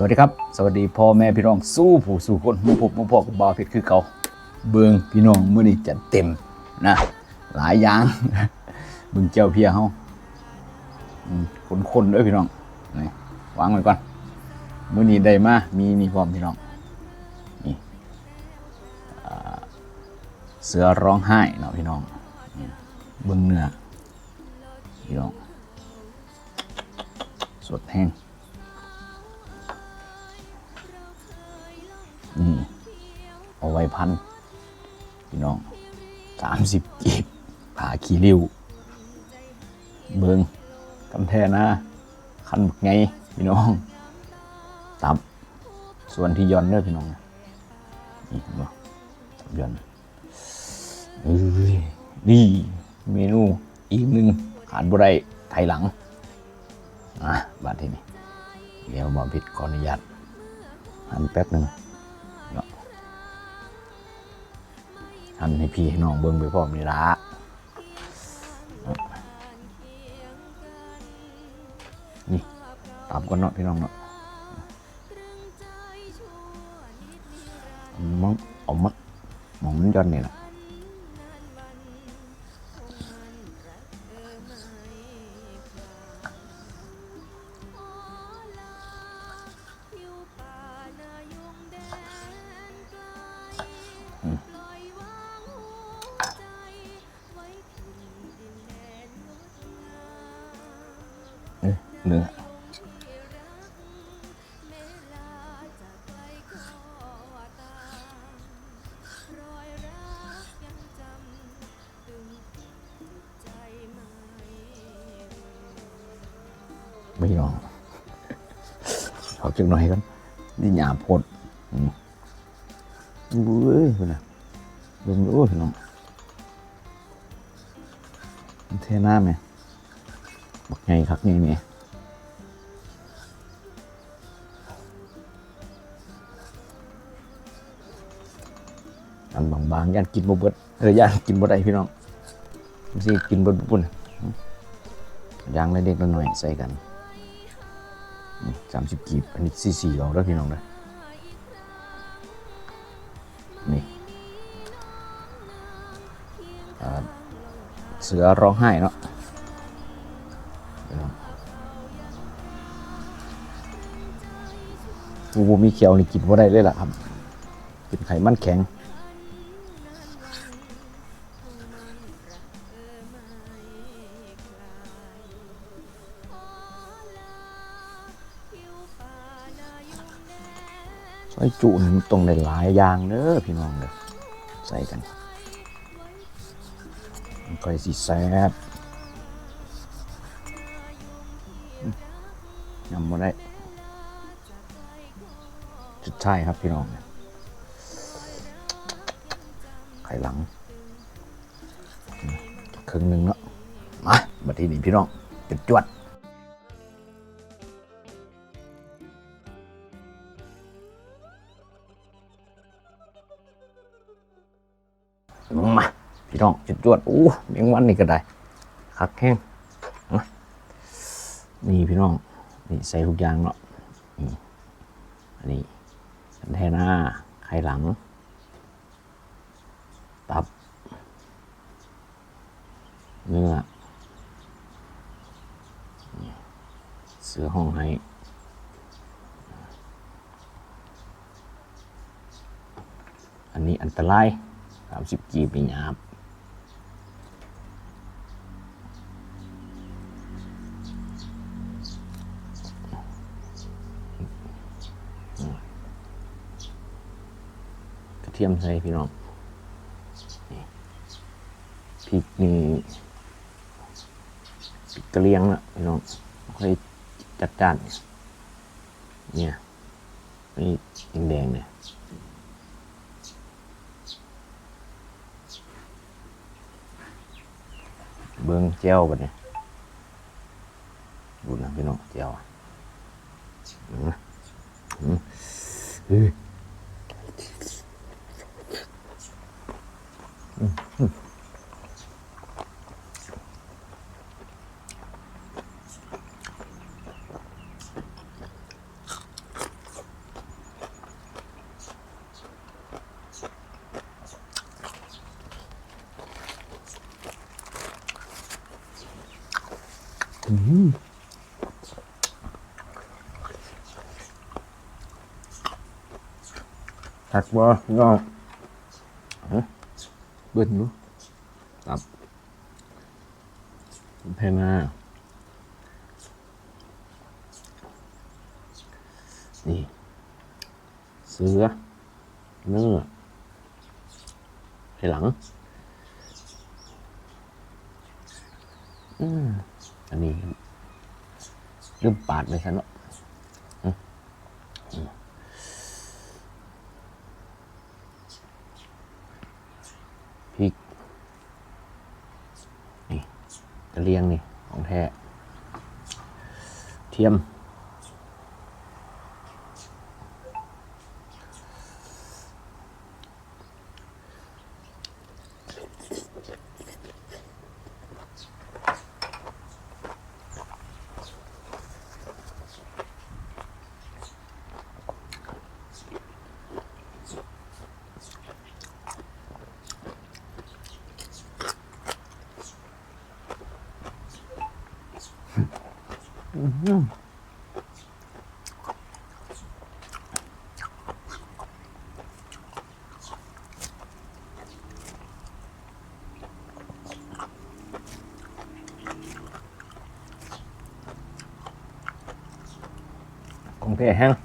สวัสดีครับ สวัสดีพ่อแม่พี่น้องสู้ผู้สู้คนมู่ผมหมู่พ่อกับบาวเพชรคือเขาเบิ้งพี่น้องมื้อนี้จัดเต็มนะหลายอย่างเบิ้งแจ้วเพียเฮาอืมคนด้วยพี่น้องนี่วางไว้ก่อนมื้อนี้ได้มามีนี่พร้อมพี่น้องนี่เสือร้องไห้เนาะพี่น้องเบิ่งเนื้อพี่น้องสดแห้ง เอาไว้พันพี่น้องสามสิบกีบผ่าขี้ริ้ว เบิงกำแทนะคันบักไงพี่น้องตับ ส่วนที่ย่อนเด้อพี่น้องนี่เนบ่ตับย่อนเอ้ยนี่เมนูอีกหนึ่งขาดบ่ได้ไทยหลังอะบาดทีนี้เดี๋ยวบอผิดขออนุญาตหันแป๊บหนึ่ง อันให้พี่ให้น้องเบิ่งไปพร้อมนี่ละนี่ตามกันเนาะพี่น้องเนาะมองเอามักมองมันย้อนนี่แหละ เนื้ไม่ยอมขอเจ็งหน่อยกันนี่หยาพดดูเอ้ยนะดูดูน้องเทหน้าไหมบักไงครับไงเนี่ย บางๆย่านกินบ่เบิดเออย่านกินบ่ได้พี่น้องมันสิกินบิดปุ่นย่างเล็กๆน้อยๆใส่กันสามสิบกีบอันนี้สี่สี่เอาแล้วพี่น้องนะนี่เสือร้องไห้เนาะพี่น้องผู้บ่มีเขียวนี่กินบ่ได้เลยล่ะครับเป็นไขมันแข็ง จุนี่นตรงในหลายอย่างเด้อพี่น้องเด้อใส่กันค่อยสิแซ่บยำมาได้จุดใช่ครับพี่น้องไข่หลังครึ่งหนึ่งเนาะมาบัดทีนี้พี่น้องจุดจวด พี่น้องจุดจวดอู้เมียงวันนี่ก็ได้คักแห้งนะนี่พี่น้องนี่ใส่ทุกอย่างเนาะนี่อันนี้อันหน้าไข่หลัง ตับ เนื้อ เสือห้องให้อันนี้อันตรายสามสิบกีบนี่หยาบ ทียมใส่พี่น้องนี่พริกนี่พริกกระเลียงนะพี่น้องค่อยจัดจานเนี่ยนี่แดงๆเนี่ยเบิ้งเจ้วบัดเนี่ยดูนะพี่น้องเจ้วอะอืมอืม เฮ้ยหักบ่น้องฮะ เบิ้ลดูตับแพนานี่ เสือ เนื้อไอหลัง อืมอันนี้ลืมปาดไปซะเนาะอืมอืมพริก นี่ กระเลียงนี่ของแท้เทียม ของ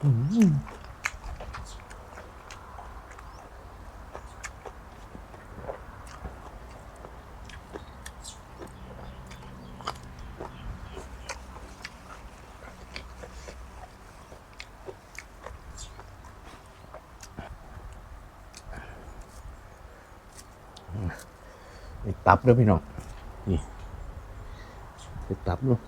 ตับเด้วยพี่น้อง นี่ไปตับด้วย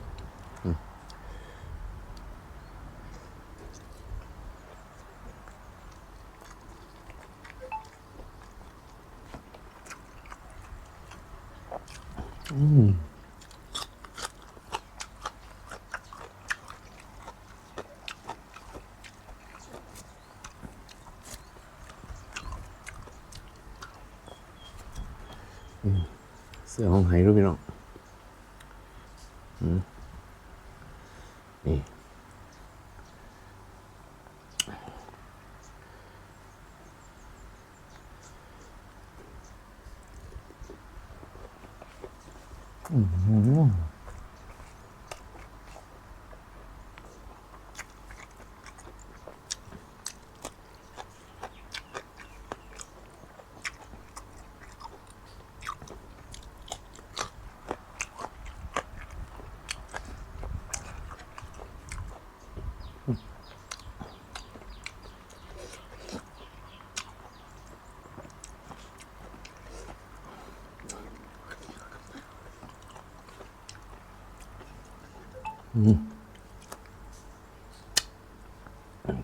เสื้อของไหรู้พี่น้องนี่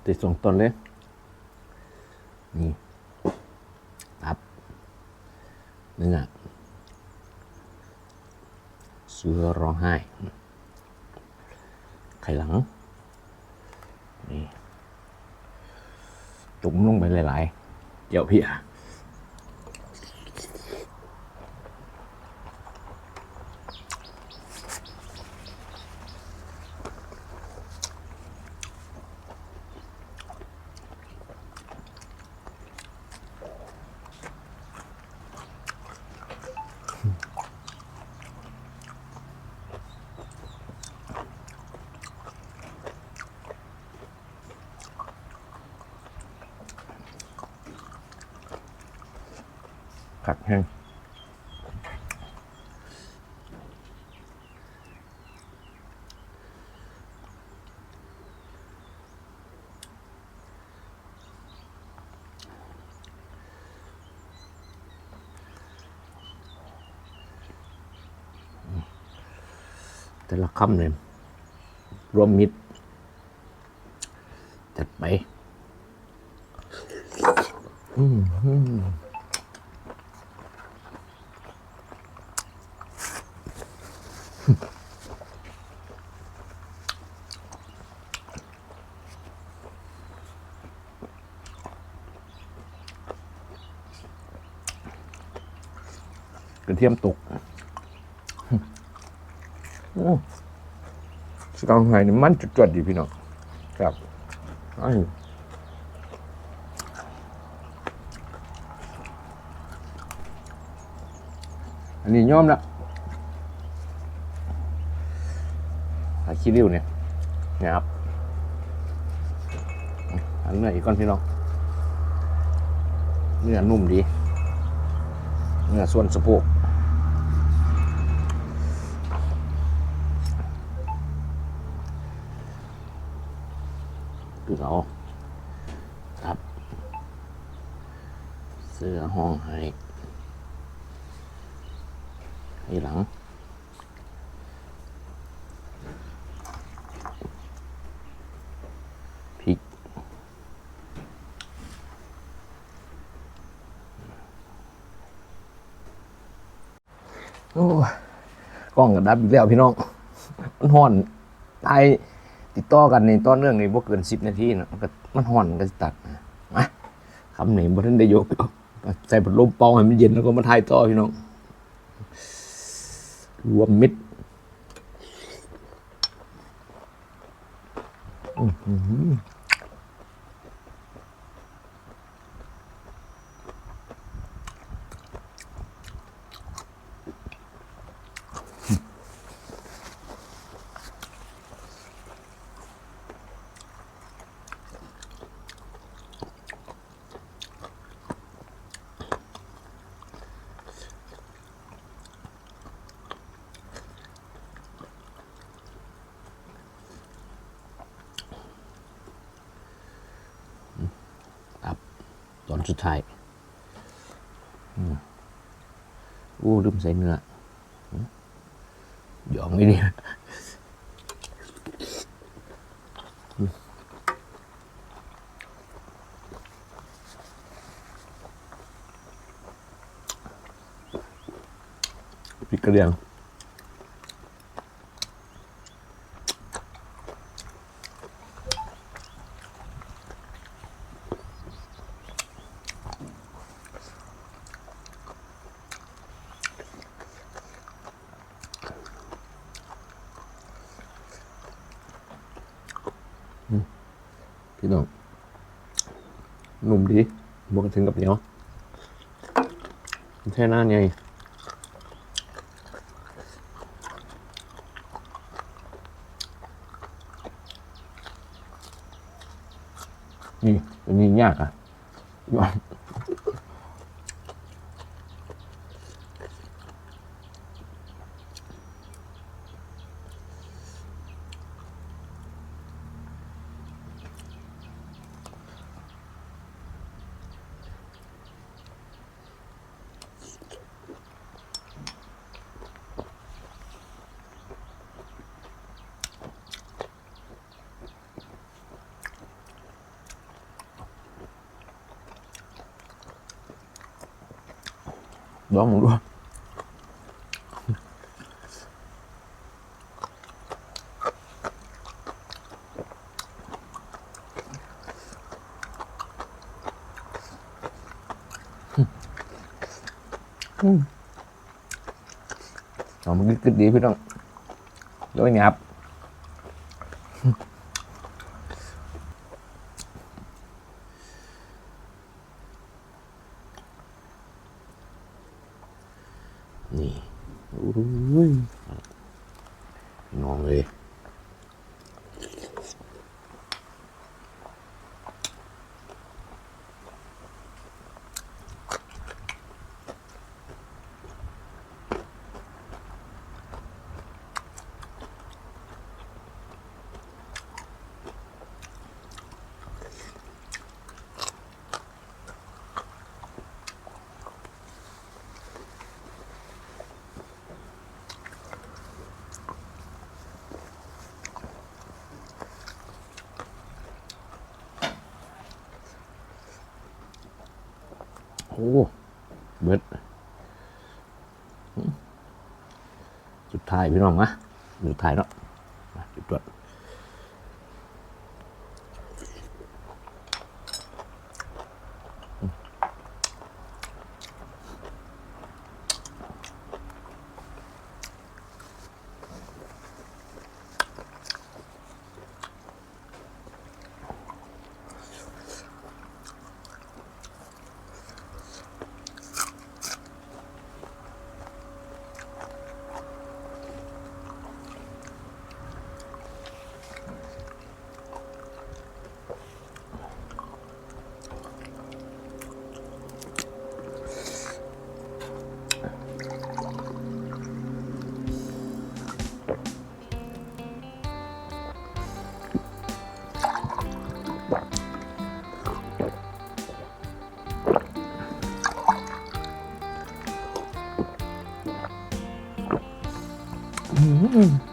ติดสองตนเลย นี่ตับเนื้อเสือร้องไห้ ไข่หลัง นี่ จุ่มลงไปหลาย ๆ เดี๋ยวพี่อะ ขัดแห้งแต่ละคำเนี่ยรวมมิตรจัดไป อืม กระเทียมตกโอ้สกองไห้นี่มันจุดๆดีพี่น้อง ครับอ้ายอันนี้ย่อมละหา ขี้ริ้วเนี่ยนี่ยครับอันเนื้ออีกก้อนพี่น้องเนื้อนุ่มดีเนื้อส่วนสะโพกคือเอาครับ เสื้อห้องให้ให้หลัง พริก โอ้ย กล้องกับดับอีกแล้วพี่น้อง มันห่อนไอติดต่อกันในตอนเรื่องนี้บ่เกินสิบนาทีนะมันก็มันห่อนมันก็สิตัดนะคำไหนบ่ทันได้ยก ใส่พัดลมเป่าให้มันเย็นแล้วก็มาถ่ายต่อพี่น้อง รวมมิตรอื้อ อนสุดท้ายอู้ลืมใส่เนื้ออืมหยองไม่ดีพริกกระเดียง พี่น้องหนุ่มดีบวกถึงกับเหนียวแค่หน้าไงนี่อันนี้ยากอะ ยากลองมึงดูเอา นกึดๆดีพี่น้องด้วยงับ นี่อุ้ยนองเลย โอ้เบิดสุดท้ายพี่น้องนะสุดท้ายเนาะ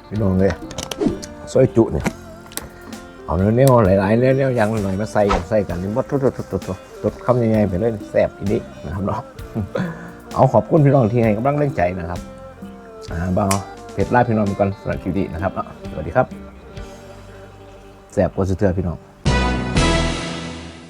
พี่น้องเลยซอยจุเนี่ยเอาเนื้อเนี้ยหลายๆเนื้อเนี่ยยังหน่อยมาใส่กันใส่กันนี่วัดทุดๆๆๆตดคำยังไงไปเลยแซ่บอีนี้นะครับเนาะเอาขอบคุณพี่น้องที่ให้กำลังแรงใจนะครับอ่าบ้าเพจไลฟ์พี่น้องไปก่อนสำหรับคลิปนี้นะครับเนาะสวัสดีครับแซ่บกว่าสุดเทือพี่น้อง